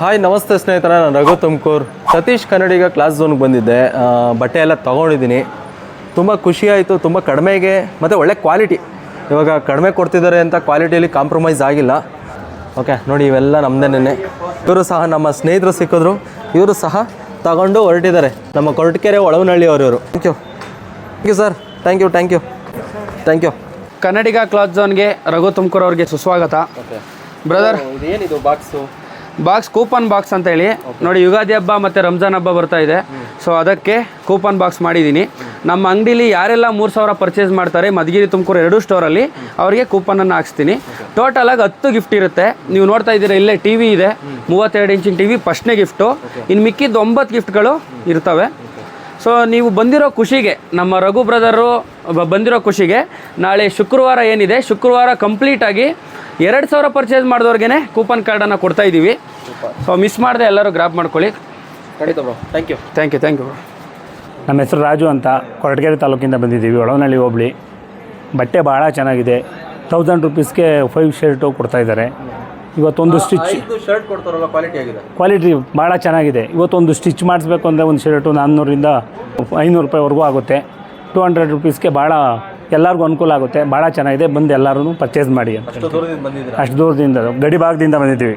Hi ನಮಸ್ತೆ ಸ್ನೇಹಿತರ ನಾನು ರಘು ತುಮಕೂರು. ಸತೀಶ್ ಕನ್ನಡಿಗ ಕ್ಲಾಸ್ ಝೋನ್ಗೆ ಬಂದಿದ್ದೆ. ಬಟ್ಟೆ ಎಲ್ಲ ತೊಗೊಂಡಿದ್ದೀನಿ. ತುಂಬ ಖುಷಿ ಆಯಿತು ತುಂಬ ಕಡಿಮೆಗೆ ಮತ್ತು ಒಳ್ಳೆ ಕ್ವಾಲಿಟಿ ಇವಾಗ ಕಡಿಮೆ ಕೊಡ್ತಿದ್ದಾರೆ ಅಂತ ಕ್ವಾಲಿಟಿಯಲ್ಲಿ ಕಾಂಪ್ರಮೈಸ್ ಆಗಿಲ್ಲ. ಓಕೆ ನೋಡಿ ಇವೆಲ್ಲ ನಮ್ಮದೇನೆ ಇವರು ಸಹ ನಮ್ಮ ಸ್ನೇಹಿತರು ಸಿಕ್ಕಿದ್ರು. ಇವರು ಸಹ ತಗೊಂಡು ಹೊರಟಿದ್ದಾರೆ. ನಮ್ಮ ಕೊರಟಕೆರೆ ಒಳವನಹಳ್ಳಿ ಅವರು ಇವರು thank you thank you sir thank you thank you thank you Kannadiga cloth ಝೋನ್ಗೆ Raghu Tumakuru ಅವ್ರಿಗೆ ಸುಸ್ವಾಗತ. ಬ್ರದರ್ ಏನಿದು ಬಾಕ್ಸು ಬಾಕ್ಸ್ ಕೂಪನ್ ಬಾಕ್ಸ್ ಅಂತ ಹೇಳಿ. ನೋಡಿ ಯುಗಾದಿ ಹಬ್ಬ ಮತ್ತು ರಂಜಾನ್ ಹಬ್ಬ ಬರ್ತಾ ಇದೆ. ಸೊ ಅದಕ್ಕೆ ಕೂಪನ್ ಬಾಕ್ಸ್ ಮಾಡಿದ್ದೀನಿ. ನಮ್ಮ ಅಂಗಡಿಲಿ ಯಾರೆಲ್ಲ ಮೂರು ಸಾವಿರ ಪರ್ಚೇಸ್ ಮಾಡ್ತಾರೆ ಮಧುಗಿರಿ ತುಮಕೂರು ಎರಡೂ ಸ್ಟೋರಲ್ಲಿ ಅವರಿಗೆ ಕೂಪನನ್ನು ಹಾಕ್ಸ್ತೀನಿ. ಟೋಟಲಾಗಿ ಹತ್ತು ಗಿಫ್ಟ್ ಇರುತ್ತೆ. ನೀವು ನೋಡ್ತಾ ಇದ್ದೀರಾ ಇಲ್ಲೇ ಟಿ ವಿ ಇದೆ ಮೂವತ್ತೆರಡು ಇಂಚಿನ ಟಿ ವಿ ಫಸ್ಟ್ನೇ ಗಿಫ್ಟು ಇನ್ನು ಮಿಕ್ಕಿದ್ದು ಒಂಬತ್ತು ಗಿಫ್ಟ್ಗಳು ಇರ್ತವೆ. ಸೊ ನೀವು ಬಂದಿರೋ ಖುಷಿಗೆ ನಮ್ಮ ರಘು ಬ್ರದರು ಬಂದಿರೋ ಖುಷಿಗೆ ನಾಳೆ ಶುಕ್ರವಾರ ಏನಿದೆ? ಶುಕ್ರವಾರ ಕಂಪ್ಲೀಟಾಗಿ ಎರಡು ಸಾವಿರ ಪರ್ಚೇಸ್ ಮಾಡಿದವ್ರಿಗೆ ಕೂಪನ್ ಕಾರ್ಡನ್ನು ಕೊಡ್ತಾ ಇದ್ದೀವಿ. ಸೊ ಮಿಸ್ ಮಾಡದೆ ಎಲ್ಲರೂ ಗ್ರಾಪ್ ಮಾಡ್ಕೊಳ್ಳಿ. ಖಂಡಿತ bro thank you thank you thank you ನಮ್ಮ ಹೆಸರು ರಾಜು ಅಂತ ಕೊರಟಗೆರೆ ತಾಲೂಕಿಂದ ಬಂದಿದ್ದೀವಿ. ಒಳನಳ್ಳಿ ಹೋಬಳಿ. ಬಟ್ಟೆ ಭಾಳ ಚೆನ್ನಾಗಿದೆ. ತೌಸಂಡ್ ರುಪೀಸ್ಗೆ ಫೈವ್ ಶರ್ಟು ಕೊಡ್ತಾ ಇದ್ದಾರೆ. ಇವತ್ತೊಂದು ಸ್ಟಿಚ್ ಶರ್ಟ್ ಕೊಡ್ತಾರಲ್ಲ ಕ್ವಾಲಿಟಿ ಆಗಿದೆ. ಕ್ವಾಲಿಟಿ ಭಾಳ ಚೆನ್ನಾಗಿದೆ. ಇವತ್ತೊಂದು ಸ್ಟಿಚ್ ಮಾಡಿಸ್ಬೇಕು ಅಂದರೆ ಒಂದು ಶರ್ಟು ನಾನ್ನೂರಿಂದ ಐನೂರು ರೂಪಾಯಿವರೆಗೂ ಆಗುತ್ತೆ. ಟೂ ಹಂಡ್ರೆಡ್ ರುಪೀಸ್ಗೆ ಭಾಳ ಎಲ್ಲರಿಗೂ ಅನುಕೂಲ ಆಗುತ್ತೆ. ಭಾಳ ಚೆನ್ನಾಗಿದೆ. ಬಂದು ಎಲ್ಲರೂ ಪರ್ಚೇಸ್ ಮಾಡಿ ಅಷ್ಟು ದೂರದಿಂದ ಗಡಿಭಾಗದಿಂದ ಅಷ್ಟು ದೂರದಿಂದ ಗಡಿ ಭಾಗದಿಂದ ಬಂದಿದ್ದೀವಿ.